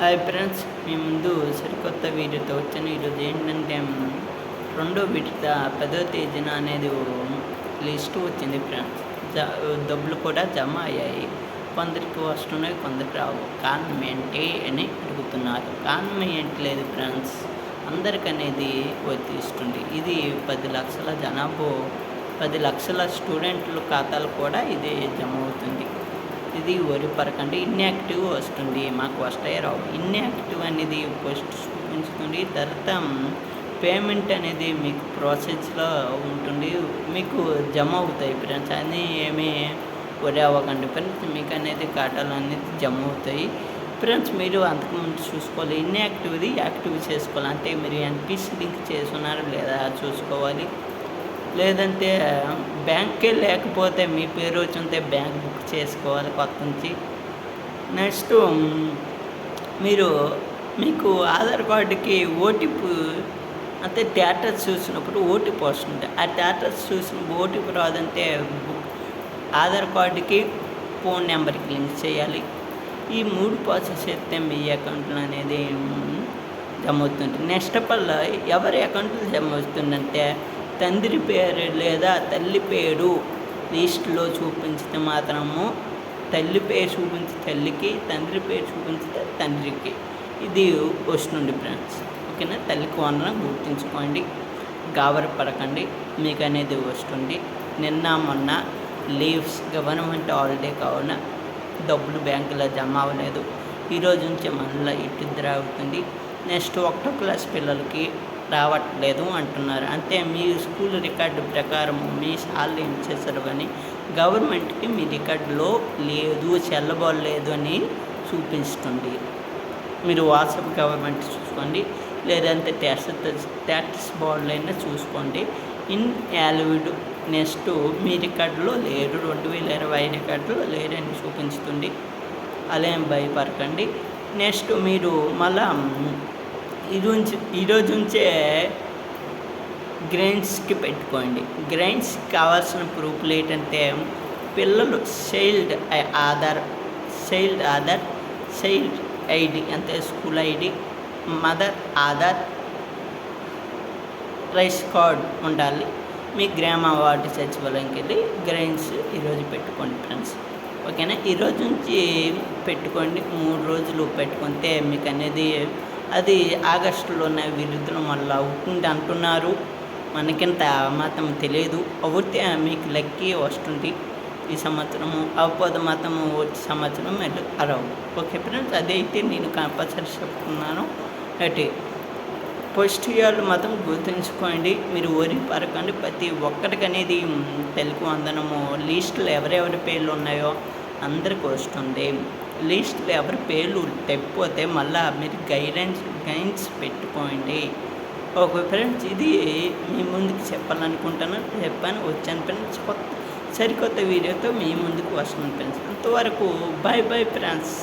Hi friends మీ ముందు సరికొత్త వీడియోతో వచ్చాను ఈరోజు ఏంటంటే రెండో విడత పదో తేదీన అనేది లిస్టు లిస్ట్ వచ్చింది ఫ్రెండ్స్ జ- డబ్బులు కూడా జమ అయ్యాయి. కొందరికి వస్తున్నాయి కొందరికి రావు. కారణం ఏంటి అని అడుగుతున్నారు. కారణం ఏంటి లేదు ఫ్రెండ్స్ అందరికి అనేది వర్తిస్తుంది ఇది పది లక్షల జనాభా పది లక్షల స్టూడెంట్ల ఖాతాలు కూడా ఇది జమ అవుతుంది. అనేది వరి పరకండి. ఇన్యాక్టివ్ వస్తుంది మాకు వస్తాయి రావు. ఇన్యాక్టివ్ అనేది ఫస్ట్ ఉంచుతుంది. తర్వాత పేమెంట్ అనేది మీకు ప్రాసెస్లో ఉంటుంది. మీకు జమ అవుతాయి ఫ్రెండ్స్ అని ఏమీ వరి అవ్వకండి ఫ్రెండ్స్ మీకు అనేది ఖాతాలు అనేది జమ అవుతాయి. ఫ్రెండ్స్ మీరు అంతకుముందు చూసుకోవాలి. ఇన్యాక్టివ్ది యాక్టివ్ చేసుకోవాలి. అంటే మీరు ఎన్పిసి లింక్ చేసుకున్నారా లేదా చూసుకోవాలి. లేదంటే బ్యాంకే లేకపోతే మీ పేరు వచ్చి ఉంటే బ్యాంక్ బుక్ చేసుకోవాలి కొత్త నుంచి. నెక్స్ట్ మీరు మీకు ఆధార్ కార్డుకి ఓటీపీ అంటే థియేటర్స్ చూసినప్పుడు ఓటీపీ వస్తుంది ఆ థియేటర్స్ చూసిన ఓటీపీ రాదంటే ఆధార్ కార్డుకి ఫోన్ నెంబర్కి లింక్ చేయాలి. ఈ మూడు ప్రాసెస్ చేస్తే మీ అకౌంట్లో అనేది జమ అవుతుంది. నెక్స్ట్ పల్ల ఎవరి అకౌంట్లో జమ అవుతుందంటే తండ్రి పేరు లేదా తల్లి పేరు లిస్టులో చూపించితే మాత్రము తల్లి పేరు చూపించి తల్లికి తండ్రి పేరు చూపించితే తండ్రికి. ఇది వస్తుంది ఫ్రెండ్స్. ఓకేనా? తల్లికి వనరం గుర్తుంచుకోండి. గాబరి పడకండి. మీకు అనేది వస్తుంది నిన్న మొన్న లీవ్స్ గవర్నమెంట్ హాలిడే కావున డబ్బులు బ్యాంకులో జమ అవ్వలేదు. ఈరోజు నుంచి మళ్ళీ ఇటు అవుతుంది నెక్స్ట్ ఒకటో క్లాస్ పిల్లలకి రావట్లేదు అంటున్నారు. అంటే మీ స్కూల్ రికార్డు ప్రకారం మీ సార్లు ఏం చేశారు కానీ గవర్నమెంట్కి మీ రికార్డులో లేదు చెల్లబోలేదు అని చూపిస్తుంది. మీరు వాట్సాప్ గవర్నమెంట్ చూసుకోండి. లేదంటే టెస్ట్ ట్యాక్స్ బోర్డులు అయినా చూసుకోండి. ఇన్ యాలివిడ్ నెక్స్ట్ మీ రికార్డులో లేరు రెండు వేల ఇరవై రికార్డులో లేరని చూపించుతుంది అలా ఏం భయపడకండి. నెక్స్ట్ మీరు మళ్ళా ఈరోజు ఈరోజు ఉంచే గ్రైండ్స్కి పెట్టుకోండి. గ్రైండ్స్ కావాల్సిన ప్రూఫ్లు ఏంటంటే పిల్లలు child Aadhaar child Aadhaar child ID అంటే school ID mother Aadhaar rice card ఉండాలి. మీ గ్రామ వార్డు సచివాలయంకి వెళ్ళి గ్రైన్స్ ఈరోజు పెట్టుకోండి ఫ్రెండ్స్. ఓకేనా? ఈరోజు నుంచి పెట్టుకోండి. మూడు రోజులు పెట్టుకుంటే మీకు అనేది అది ఆగస్టులోనే ఉన్న మళ్ళీ అవుతుంది అంటున్నారు. మనకింత మాత్రం తెలియదు. అవుతే మీకు లెక్కీ వస్తుంది. ఈ సంవత్సరము అవ్వదు మాత్రం వచ్చే సంవత్సరం మీరు అరవు. ఓకే ఫ్రెండ్స్ అదైతే నేను కంపల్సరీ చెప్తున్నాను. అయితే ఫస్ట్ ఇయర్లు మాత్రం గుర్తుంచుకోండి. మీరు ఓరి పరకండి. ప్రతి ఒక్కరికి అనేది తెలుగు వందనము లిస్టులో ఎవరెవరి పేర్లు ఉన్నాయో అందరికి వస్తుంది. లిస్ట్లో ఎవరి పేర్లు తెప్పిపోతే మళ్ళీ మీరు గైడెన్స్ గైడ్స్ పెట్టుకోండి. ఓకే ఫ్రెండ్స్ ఇది మీ ముందుకు చెప్పాలనుకుంటాను చెప్పాను వచ్చాను ఫ్రెండ్స్. కొత్త సరికొత్త వీడియోతో మీ ముందుకు వస్తున్నాను ఫ్రెండ్స్. అంతవరకు బాయ్ బాయ్ ఫ్రెండ్స్.